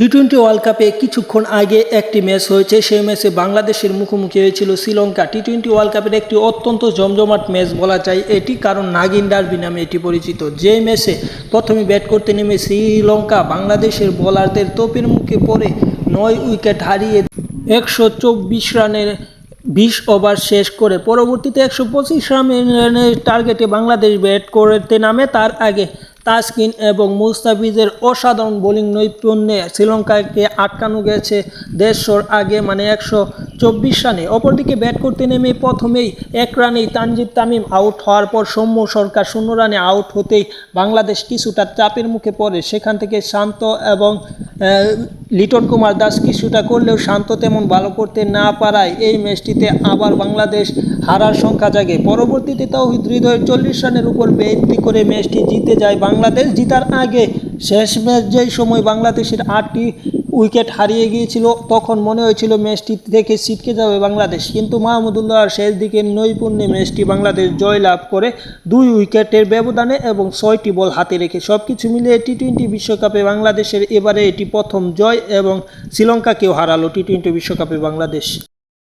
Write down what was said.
T twenty world কাপে কিছুক্ষণ আগে একটি ম্যাচ হয়েছে। সেই ম্যাচে বাংলাদেশের মুখোমুখি হয়েছিল শ্রীলঙ্কা। টি টোয়েন্টি ওয়ার্ল্ড কাপের একটি অত্যন্ত জমজমাট ম্যাচ বলা যায় এটি, কারণ নাগিন ডার্বি নামে এটি পরিচিত। যে ম্যাচে প্রথমে ব্যাট করতে নেমে শ্রীলঙ্কা বাংলাদেশের বোলারদের তোপের মুখে পড়ে নয় উইকেট হারিয়ে একশো চব্বিশ রানের বিশ ওভার শেষ করে, পরবর্তীতে একশো পঁচিশ রানের টার্গেটে বাংলাদেশ ব্যাট করতে নামে। তার আগে তাসকিন এবং মুস্তাফিজের অসাধারণ বোলিং নৈপুণ্যে শ্রীলঙ্কাকে আটকানো গেছে দেড়শোর আগে মানে একশো চব্বিশ রানে। অপরদিকে ব্যাট করতে নেমে প্রথমেই এক রানেই তানজিদ তামিম আউট হওয়ার পর সৌম্য সরকার শূন্য রানে আউট হতেই বাংলাদেশ কিছুটা চাপের মুখে পড়ে। সেখান থেকে শান্ত এবং লিটন কুমার দাস কিছুটা করলেও শান্ত তেমন ভালো করতে না পারায় এই ম্যাচটিতে আবার বাংলাদেশ হারার সংখ্যা জাগে। পরবর্তীতে তাওহিদ হৃদয়ের চল্লিশ রানের উপর ভিত্তি করে ম্যাচটি জিতে যায় বাংলাদেশ। জিতার আগে শেষ ম্যাচ যেই সময় বাংলাদেশের আটটি উইকেট হারিয়ে গিয়েছিল, তখন মনে হয়েছিল ম্যাচটি থেকে ছিটকে যাবে বাংলাদেশ। কিন্তু মাহমুদুল্লাহর শেষ দিকে নৈপুণ্যে ম্যাচটি বাংলাদেশ জয়লাভ করে দুই উইকেটের ব্যবধানে এবং ছয়টি বল হাতে রেখে সব কিছু মিলিয়ে টি টোয়েন্টি বিশ্বকাপে বাংলাদেশের এবারে এটি প্রথম জয় এবং শ্রীলঙ্কাকেও হারালো টি টোয়েন্টি বিশ্বকাপে বাংলাদেশ।